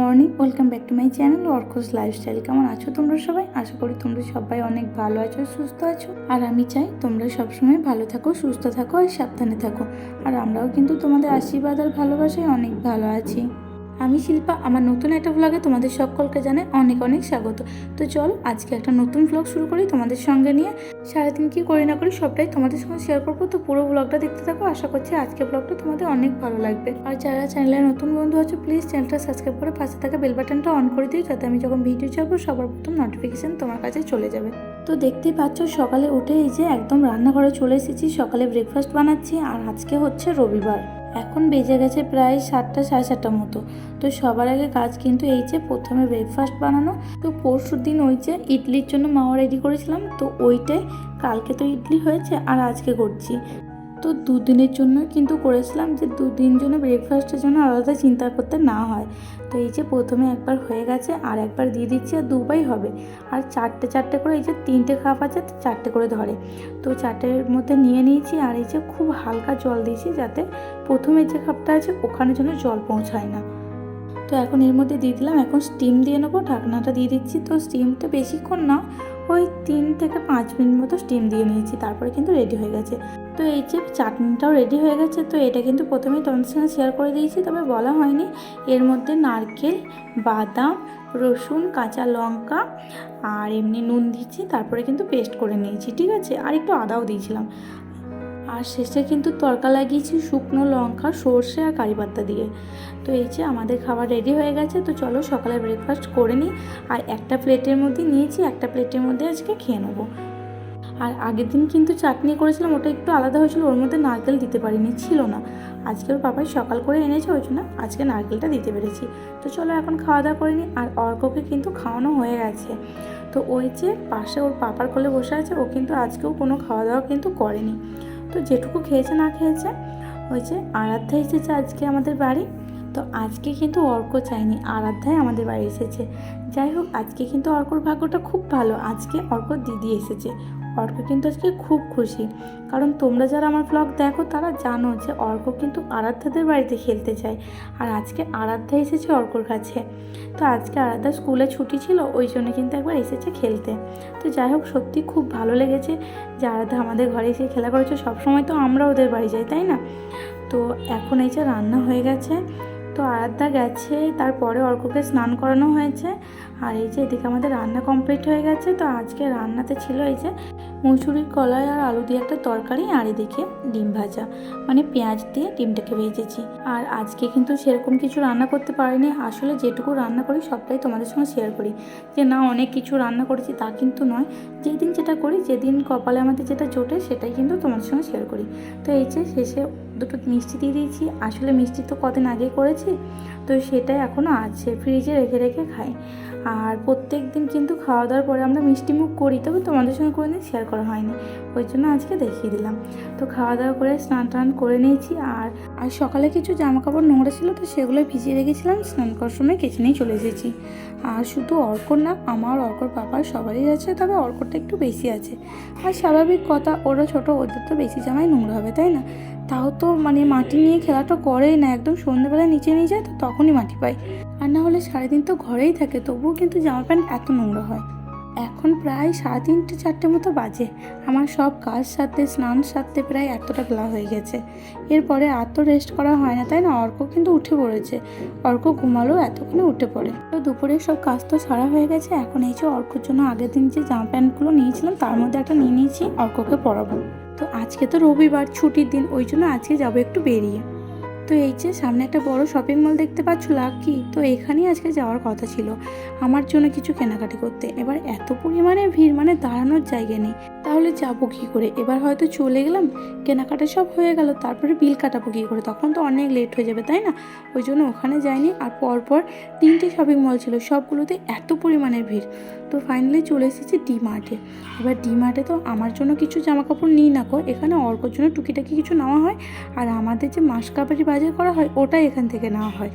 Morning, welcome back to my channel Arko's lifestyle. কেমন আছো তোমরা সবাই? আশা করি তোমরা সবাই অনেক ভালো আছো, সুস্থ আছো। আর আমি চাই তোমরা সবসময় ভালো থাকো, সুস্থ থাকো আর সাবধানে থাকো। আর আমরাও কিন্তু তোমাদের আশীর্বাদ আর ভালোবাসায় অনেক ভালো আছি। আমি শিল্পা, আমার নতুন একটা ভ্লগে তোমাদের সকলকে জানাই অনেক অনেক স্বাগত। তো চল, আজকে একটা নতুন ভ্লগ শুরু করি তোমাদের সঙ্গে নিয়ে। সারাদিন কি করি না করি সবটাই তোমাদের সঙ্গে শেয়ার করব। তো পুরো ব্লগটা দেখতে থাকো, আশা করছি আজকে ব্লগটা তোমাদের অনেক ভালো লাগবে। আর যারা চ্যানেলে নতুন বন্ধু আছো প্লিজ চ্যানেলটা সাবস্ক্রাইব করে পাশে থাকা বেল বাটনটা অন করে দিও, যাতে আমি যখন ভিডিও ছাড়বো, সবার প্রথম নোটিফিকেশান তোমার কাছে চলে যাবে। তো দেখতেই পাচ্ছ, সকালে উঠে এই যে একদম রান্নাঘরে চলে এসেছি, সকালে ব্রেকফাস্ট বানাচ্ছি, আর আজকে হচ্ছে রবিবার। এখন বেজে গেছে প্রায় সাতটা, সাড়ে সাতটার মতো। তো সবার আগে কাজ কিন্তু এই যে প্রথমে ব্রেকফাস্ট বানানো, তো পরশু দিন ওই যে ইডলির জন্য মাওয়া রেডি করেছিলাম, তো ওইটাই কালকে তো ইডলি হয়েছে আর আজকে করছি। তো দুদিনের জন্য কিন্তু করেছিলাম যে দুদিন জন্য ব্রেকফাস্টের জন্য আলাদা চিন্তা করতে না হয়। তো এই যে প্রথমে একবার হয়ে গেছে, আর একবার দিয়ে দিচ্ছি, আর দুবাই হবে। আর চারটে চারটে করে এই যে তিনটে কাপ আছে, চারটে করে ধরে। তো চারটের মধ্যে নিয়ে নিয়েছি, আর এই যে খুব হালকা জল দিয়েছি যাতে প্রথমে যে কাপটা আছে, ওখানে যেন জল পৌঁছায় না। তো এখন এর মধ্যে দিয়ে দিলাম, এখন স্টিম দিয়ে নেব, ঢাকনাটা দিয়ে দিচ্ছি। তো স্টিমটা বেশিক্ষণ না, ওই তিন থেকে পাঁচ মিনিট মতো স্টিম দিয়ে নিয়েছি, তারপরে কিন্তু রেডি হয়ে গেছে। তো এই যে চাটনিটাও রেডি হয়ে গেছে, তো এটা কিন্তু প্রথমেই তোমাদের সঙ্গে শেয়ার করে দিয়েছি, তবে বলা হয়নি। এর মধ্যে নারকেল, বাদাম, রসুন, কাঁচা লঙ্কা আর এমনি নুন দিচ্ছি তারপরে কিন্তু পেস্ট করে নিয়েছি, ঠিক আছে? আর একটু আদাও দিয়েছিলাম। আর শেষে কিন্তু তরকা লাগিয়েছি শুকনো লঙ্কা, সর্ষে আর কারি পাতা দিয়ে। তো এই যে আমাদের খাবার রেডি হয়ে গেছে, তো চলো সকালে ব্রেকফাস্ট করে নিই। আর একটা প্লেটের মধ্যে নিয়েছি, একটা প্লেটের মধ্যে আজকে খেয়ে নেব। আর আগের দিন কিন্তু চাটনি করেছিলাম, ওটা একটু আলাদা হয়েছিল, ওর মধ্যে নারকেল দিতে পারিনি, ছিল না। আজকে ওর বাবাই সকাল করে এনেছে, ওই জন্য আজকে নারকেলটা দিতে পেরেছি। তো চলো এখন খাওয়া দাওয়া করে নিই আর অর্ককে কিন্তু খাওয়ানো হয়ে গেছে। তো ওই যে পাশে ওর পাপার কোলে বসে আছে, ও কিন্তু আজকেও কোনো খাওয়া দাওয়া কিন্তু করেনি। তো যেটুকু খেয়েছে না খেয়েছে, ওই যে আরাধ্যা এসেছে আজকে আমাদের বাড়ি। তো আজকে কিন্তু অর্ক চাইনি আরাধ্যায় আমাদের বাড়ি এসেছে। যাই হোক, আজকে কিন্তু অর্কর ভাগ্যটা খুব ভালো, আজকে অর্কর দিদি এসেছে। অর্ক কিন্তু আজকে খুব খুশি। কারণ তোমরা যারা আমার ব্লগ দেখো, তারা জানো যে অর্ক কিন্তু আরাধ্যাদের বাড়িতে খেলতে চায় আর আজকে আরাধ্যা এসেছে অর্কর কাছে। তো আজকে আরাধ্যা স্কুলে ছুটি ছিল, ওই জন্য কিন্তু একবার এসেছে খেলতে। তো যাই হোক, সত্যি খুব ভালো লেগেছে যে আরাধ্যা আমাদের ঘরে এসে খেলা করেছে। সবসময় তো আমরা ওদের বাড়ি যাই, তাই না? তো এখন এই যে রান্না হয়ে গেছে। তো আরাধ্যা গেছে, তারপরে অর্ককে স্নান করানো হয়েছে। আর এই যে এদিকে আমাদের রান্না কমপ্লিট হয়ে গেছে। তো আজকে রান্নাতে ছিল এই যে মুসুরির কলাই আর আলু দিয়ে একটা তরকারি, আর এদিকে ডিম ভাজা। মানে পেঁয়াজ দিয়ে ডিমটাকে ভেজেছি। আর আজকে কিন্তু সেরকম কিছু রান্না করতে পারিনি। আসলে যেটুকু রান্না করি, সবটাই তোমাদের সঙ্গে শেয়ার করি। যে না, অনেক কিছু রান্না করেছি, তা কিন্তু নয়। যেদিন যেটা করি, যেদিন কপালে আমাদের যেটা জোটে, সেটাই কিন্তু তোমাদের সঙ্গে শেয়ার করি। তো এই যে শেষে দুটো মিষ্টি দিয়ে দিয়েছি। আসলে মিষ্টি তো কদিন আগে করেছি, তো সেটাই এখনও আছে। ফ্রিজে রেখে রেখে খাই। আর প্রত্যেক দিন কিন্তু খাওয়া দাওয়ার পরে আমরা মিষ্টি মুখ করি, তবে তোমাদের সঙ্গে কোনো দিন শেয়ার করা হয়নি। ওই জন্য আজকে দেখিয়ে দিলাম। তো খাওয়া দাওয়া করে স্নান টান করে নিয়েছি আর আর সকালে কিছু জামা কাপড় নোংরা ছিল তো সেগুলো ভিজিয়ে রেখেছিলাম, স্নান করার সময় কেচে নিয়ে চলে এসেছি। আর শুধু অর্কর না, আমার অর্কর পাপার সবারই আছে, তবে অর্করটা একটু বেশি আছে। আর স্বাভাবিক কথা ওরা ছোটো, ওদের তো বেশি জামাই নোংরা হবে, তাই না? তাও তো মানে মাটি নিয়ে খেলাটা করেই না, একদম সন্ধ্যেবেলায় নিচে নিয়ে যায় তো তখনই মাটি পায়। আর না হলে সারাদিন তো ঘরেই থাকে, তবুও কিন্তু জামা প্যান্ট এত নোংরা হয়। এখন প্রায় সাড়ে তিনটে, চারটে মতো বাজে। আমার সব কাজ সারতে, স্নান সারতে প্রায় এতটা বেলা হয়ে গেছে। এরপরে আর তো রেস্ট করা হয় না, তাই না? অর্ক কিন্তু উঠে পড়েছে। অর্ক ঘুমালো, এতক্ষণে উঠে পড়ে। তো দুপুরে সব কাজ তো সারা হয়ে গেছে, এখন এই যে অর্কর জন্য আগের দিন যে জামা প্যান্টগুলো নিয়েছিলাম, তার মধ্যে একটা নিয়ে নিয়েছি, অর্ককে পরাবো। তো আজকে তো রবিবার, ছুটির দিন, ওই জন্য আজকে যাব একটু বেরিয়ে। তো এই যে সামনে একটা বড় শপিং মল দেখতে পাচ্ছ লাকি তো এখানেই আজকে যাওয়ার কথা ছিল। আমার জন্য কিছু কেনাকাটি করতে। এবার এত পরিমাণে ভিড় মানে দাঁড়ানোর জায়গা নেই। তাহলে যাব কী করে? এবার হয়তো চলে গেলাম, কেনাকাটা সব হয়ে গেল, তারপরে বিল কাটাবো কী করে? তখন তো অনেক লেট হয়ে যাবে, তাই না? ওই জন্য ওখানে যাইনি। আর পরপর তিনটে শপিং মল ছিল, সবগুলোতে এত পরিমাণে ভিড়। তো ফাইনালি চলে এসেছি ডি মার্টে এবার ডি মার্টে তো আমার জন্য কিছু জামা কাপড় নিই না কো এখানে অর্কর জন্য টুকিটাকি কিছু নেওয়া হয়, আর আমাদের যে মাসকাবারি বাজার করা হয়, ওটাই এখান থেকে নেওয়া হয়।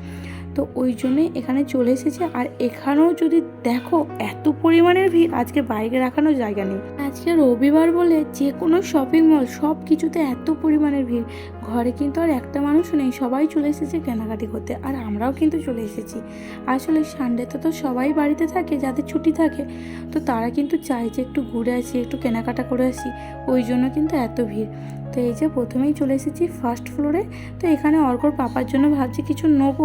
তো ওই জন্যই এখানে চলে এসেছে। আর এখানেও যদি দেখো এত পরিমাণের ভিড়, আজকে বাইকে রাখানোর জায়গা নেই। আজকে রবিবার বলে যে কোনো শপিং মল সব কিছুতে এত পরিমাণের ভিড়। ঘরে কিন্তু আর একটা মানুষ নেই, সবাই চলে এসেছে কেনাকাটি করতে। আর আমরাও কিন্তু চলে এসেছি। আসলে সানডেতে তো সবাই বাড়িতে থাকে, যাদের ছুটি থাকে, তো তারা কিন্তু চায় যে একটু ঘুরে আসি, একটু কেনাকাটা করে আসি। ওই জন্য কিন্তু এত ভিড়। তো এই যে প্রথমেই চলে এসেছি ফার্স্ট ফ্লোরে তো এখানে অর্কর পাপার জন্য ভাবছি কিছু নেব।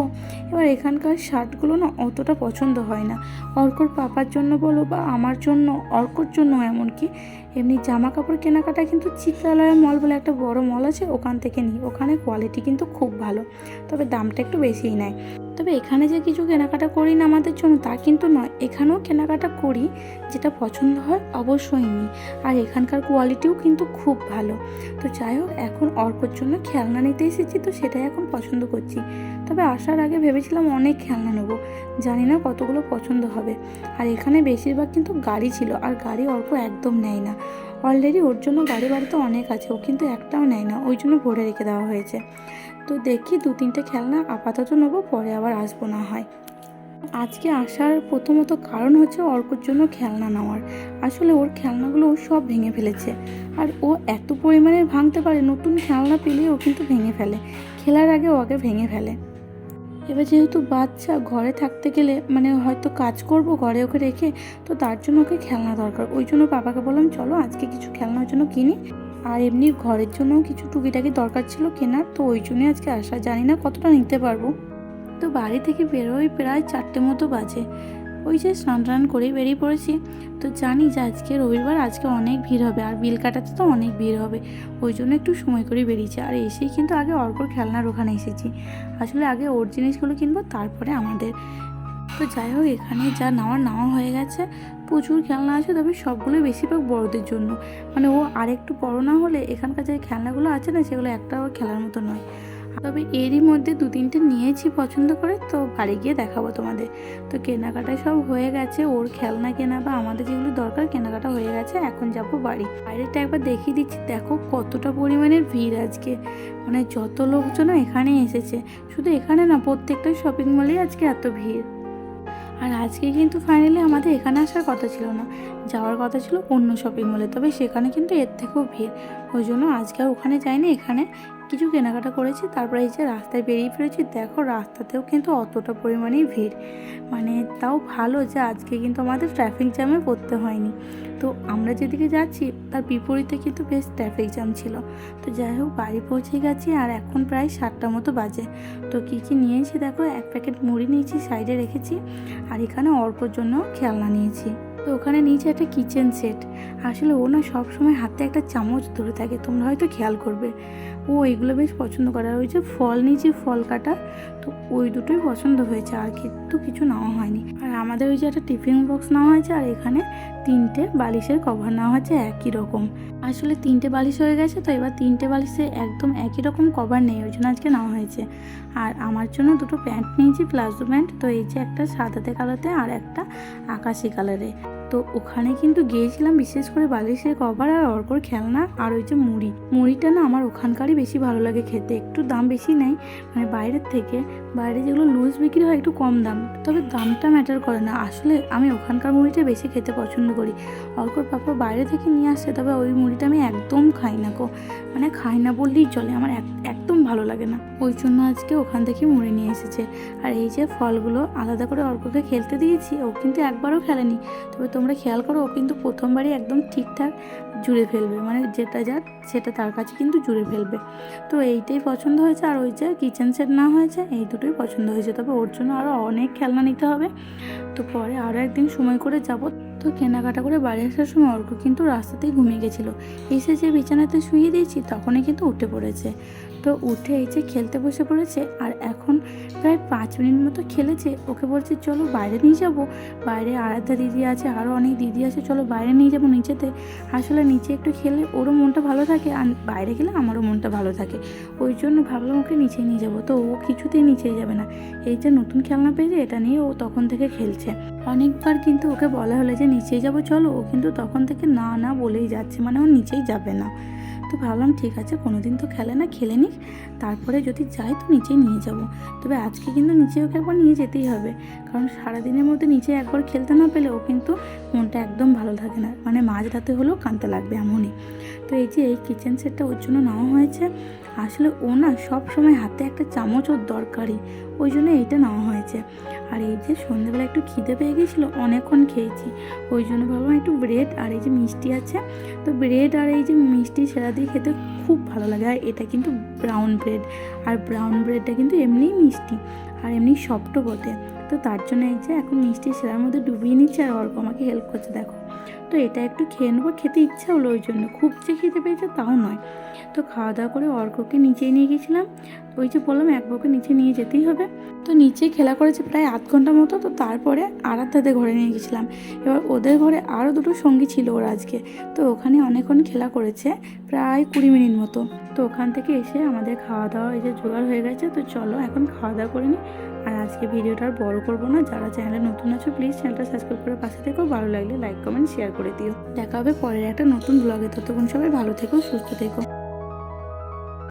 এবার এখানকার শার্টগুলো না অতটা পছন্দ হয় না। অর্কর পাপার জন্য বলো বা আমার জন্য অর্কর জন্য এমনকি। এমনি জামা কাপড় কেনাকাটা কিন্তু চিত্রালয় মল বলে একটা বড় মল আছে, ওখান থেকে নিই। ওখানে কোয়ালিটি কিন্তু খুব ভালো। তবে দামটা একটু বেশিই নেয়। তবে এখানে যে কিছু কেনাকাটা করি না আমাদের জন্য তা কিন্তু নয়। এখানেও কেনাকাটা করি, যেটা পছন্দ হয় অবশ্যই নিই। আর এখানকার কোয়ালিটিও কিন্তু খুব ভালো। তো যাই হোক, এখন অর্কর জন্য খেলনা নিতে এসেছি, তো সেটাই এখন পছন্দ করছি। তবে আসার আগে ভেবেছিলাম অনেক খেলনা নেব। জানি না কতগুলো পছন্দ হবে। আর এখানে বেশিরভাগ কিন্তু গাড়ি ছিল, আর গাড়ি অর্ক একদম নেয় না। অলরেডি ওর জন্য গাড়ি বাড়িতে অনেক আছে, ও কিন্তু একটাও নেয় না। ওই জন্য ভরে রেখে দেওয়া হয়েছে। তো দেখি দু তিনটে খেলনা আপাতত নেব, পরে আবার আসব না হয়। আজকে আসার প্রথমত কারণ হচ্ছে অর্কর জন্য খেলনা নেওয়ার। আসলে ওর খেলনাগুলো ও সব ভেঙে ফেলেছে। আর ও এত পরিমাণে ভাঙতে পারে, নতুন খেলনা পেলে ও কিন্তু ভেঙে ফেলে। খেলার আগে ও আগে ভেঙে ফেলে। এবার যেহেতু বাচ্চা ঘরে থাকতে গেলে মানে হয়তো কাজ করব ঘরে ওকে রেখে, তো তার জন্য ওকে খেলনা দরকার। ওই জন্য বাবাকে বললাম, চলো আজকে কিছু খেলনার জন্য কিনি। আর এমনি ঘরের জন্যও কিছু টুকিটাকি দরকার ছিল কেনার, তো ওই জন্যই আজকে আসা জানি না কতটা নিতে পারব। তো বাড়ি থেকে বেরোই প্রায় চারটে মতো বাজে। ওই যে স্নান টান করেই বেরিয়ে পড়েছি। তো জানি যে আজকে রবিবার, আজকে অনেক ভিড় হবে আর বিল কাটাতে তো অনেক ভিড় হবে। ওই জন্য একটু সময় করে বেরিয়েছি। আর এসেই কিন্তু আগে অর্কর খেলনার ওখানে এসেছি। আসলে আগে ওর জিনিসগুলো কিনবো, তারপরে আমাদের। তো যাই হোক, এখানে যা নেওয়ার নেওয়া হয়ে গেছে। প্রচুর খেলনা আছে, তবে সবগুলোই বেশিরভাগ বড়দের জন্য। মানে ও আরেকটু বড় না হলে এখানকার যে খেলনাগুলো আছে না, সেগুলো একটাও খেলার মতো নয়। তবে এরই মধ্যে দু তিনটে নিয়েছি পছন্দ করে, তো বাড়ি গিয়ে দেখাবো তোমাদের। তো কেনাকাটা সব হয়ে গেছে, ওর খেলনা কেনা বা আমাদের যেগুলো দরকার কেনাকাটা হয়ে গেছে, এখন যাব বাড়ি। বাইরেটা একবার দেখিয়ে দিচ্ছি, দেখো কতটা পরিমাণের ভিড় আজকে। মানে যত লোকজন এখানে এসেছে, শুধু এখানে না, প্রত্যেকটা শপিং মলেই আজকে এত ভিড়। আর আজকে কিন্তু ফাইনালি আমাদের এখানে আসার কথা ছিল না। যাওয়ার কথা ছিল অন্য শপিং মলে তবে সেখানে কিন্তু এর থেকেও ভিড়। ওই জন্য আজকে আর ওখানে যাইনি, এখানে কিছু কেনাকাটা করেছি, তারপরে এই যে রাস্তায় বেরিয়ে ফিরেছি, দেখো রাস্তাতেও কিন্তু অতটা পরিমাণেই ভিড়। মানে তাও ভালো যে আজকে কিন্তু আমাদের ট্রাফিক জ্যামে পড়তে হয়নি। তো আমরা যেদিকে যাচ্ছি, তার বিপরীতে কিন্তু বেশ ট্রাফিক জ্যাম ছিল। তো যাই হোক, বাড়ি পৌঁছে গেছি আর এখন প্রায় সাতটা মতো বাজে। তো কী কী নিয়েছি দেখো, এক প্যাকেট মুড়ি নিয়েছি, সাইডে রেখেছি আর এখানে অল্পর জন্য খেলনা নিয়েছি। তো ওখানে নিয়েছি একটা কিচেন সেট আসলে ও না সবসময় হাতে একটা চামচ ধরে থাকে, তোমরা হয়তো খেয়াল করবে। ও এগুলো বেশ পছন্দ করে। আর ওই যে ফল নিয়েছি, ফল কাটা, তো ওই দুটোই পছন্দ হয়েছে, আর কিন্তু কিছু নেওয়া হয়নি। আর আমাদের ওই যে একটা টিফিন বক্স নেওয়া হয়েছে, আর এখানে তিনটে বালিশের কভার নেওয়া হয়েছে একই রকম। আসলে তিনটে বালিশ হয়ে গেছে, তো এবার তিনটে বালিশে একদম একই রকম কভার নেই, ওই জন্য আজকে নেওয়া হয়েছে। আর আমার জন্য দুটো প্যান্ট নিয়েছি, প্লাজো প্যান্ট, তো এই যে একটা সাদাতে কালোতে আর একটা আকাশি কালারে। তো ওখানে কিন্তু গিয়েছিলাম বিশেষ করে বালিশের কভার আর অর্কর খেলনা আর ওই যে মুড়ি। মুড়িটা না আমার ওখানকারই বেশি ভালো লাগে খেতে। একটু দাম বেশি নেয় মানে বাইরের থেকে। বাইরে যেগুলো লুজ বিক্রি হয় একটু কম দাম। তবে দামটা ম্যাটার করে না। আসলে আমি ওখানকার মুড়িটা বেশি খেতে পছন্দ করি। অর্কর পাপা বাইরে থেকে নিয়ে আসছে তবে ওই মুড়িটা আমি একদম খাই না কো মানে খাই না বললেই চলে, আমার এক- একদম ভালো লাগে না। ওই জন্য আজকে ওখান থেকে মুড়ি নিয়ে এসেছে। আর এই যে ফলগুলো আলাদা করে অর্ককে খেলতে দিয়েছি, ও কিন্তু একবারও খেলেনি। তবে তোমরা খেয়াল করো, ও কিন্তু প্রথমবারই একদম ঠিকঠাক জুড়ে ফেলবে। মানে যেটা যার, সেটা তার কাছে কিন্তু জুড়ে ফেলবে। তো এইটাই পছন্দ হয়েছে, আর ওই যে কিচেন সেট না হয়েছে, এই দুটোই পছন্দ হয়েছে। তবে ওর জন্য আরও অনেক খেলনা নিতে হবে। তো পরে আরও একদিন সময় করে যাব। তো কেনাকাটা করে বাড়ি আসার সময় অর্ক কিন্তু রাস্তাতেই ঘুমিয়ে গেছিল। এসে যে বিছানাতে শুয়ে দিয়েছি, তখনই কিন্তু উঠে পড়েছে। তো উঠে এই যে খেলতে বসে পড়েছে আর এখন প্রায় পাঁচ মিনিট মতো খেলেছে। ওকে বলছে, চলো বাইরে নিয়ে যাব। বাইরে আরাধ্যা দিদি আছে আরও অনেক দিদি আছে, চলো বাইরে নিয়ে যাব নিচেতে। আসলে নিচে একটু খেলে ওরও মনটা ভালো থাকে আর বাইরে গেলে আমারও মনটা ভালো থাকে। ওই জন্য ভাবলাম ওকে নিচে নিয়ে যাব। তো ও কিছুতেই নিচেই যাবে না। এই যে নতুন খেলনা পেয়েছে, এটা নিয়ে ও তখন থেকে খেলছে। অনেকবার কিন্তু ওকে বলা হলো যে নিচেই যাব, চলো। ও কিন্তু তখন থেকে না না বলেই যাচ্ছে মানে ও নিচেই যাবে না। তো ভাবলাম, ঠিক আছে কোনো দিন তো খেলে না, খেলে নিক। তারপরে যদি যাই তো নিচেই নিয়ে যাব। তবে আজকে কিন্তু নিচে ওকে একবার নিয়ে যেতেই হবে। কারণ সারাদিনের মধ্যে নিচে একবার খেলতে না পেলে ও কিন্তু মনটা একদম ভালো থাকে না। মানে মাঝ রাতে হলেও কাঁদতে লাগবে এমনই। তো এই যে এই কিচেন সেটটা ওর জন্য নেওয়া হয়েছে। আসলে ও না সব সময় হাতে একটা চামচ ওর দরকারি ওই জন্য এইটা নেওয়া হয়েছে। আর এই যে সন্ধ্যেবেলা একটু খিদে পেয়ে গেছিল, অনেকক্ষণ খেয়েছি। ওই জন্য ভাবলাম একটু ব্রেড আর এই যে মিষ্টি আছে। তো ব্রেড আর এই যে মিষ্টি সেরা দিয়ে খেতে খুব ভালো লাগে। আর এটা কিন্তু ব্রাউন ব্রেড। আর ব্রাউন ব্রেডটা কিন্তু এমনিই মিষ্টি আর এমনি সফটও বটে। তো তার জন্য এই যে এখন মিষ্টি সেরার মধ্যে ডুবিয়ে নিচ্ছে আর অল্প আমাকে হেল্প করছে, দেখো। তো এটা একটু খেয়ে নেব, খেতে ইচ্ছা হলো ওই জন্য। খুব যে খেতে পেয়েছে তাও নয়। তো খাওয়া দাওয়া করে অর্ককে নিচেই নিয়ে গেছিলাম। ওই যে বললাম, এক বউকে নিচে নিয়ে যেতেই হবে। তো নিচে খেলা করেছে প্রায় আধ ঘণ্টা মতো, তো তারপরে আরাধ্যাদের ঘরে নিয়ে গেছিলাম। এবার ওদের ঘরে আরও দুটো সঙ্গী ছিল ওর আজকে। তো ওখানে অনেকক্ষণ খেলা করেছে, প্রায় কুড়ি মিনিট মতো। তো ওখান থেকে এসে আমাদের খাওয়া দাওয়া এই যে জোগাড় হয়ে গেছে, তো চলো এখন খাওয়া দাওয়া করে নিই। আর আজকে ভিডিওটা আর বড় করব না। যারা চ্যানেলে নতুন আছো প্লিজ চ্যানেলটা সাবস্ক্রাইব করে পাশে থেকো। ভালো লাগলে লাইক কমেন্ট শেয়ার করে দিও। দেখা হবে পরের একটা নতুন ব্লগে ততক্ষণ সবাই ভালো থেকো, সুস্থ থেকো।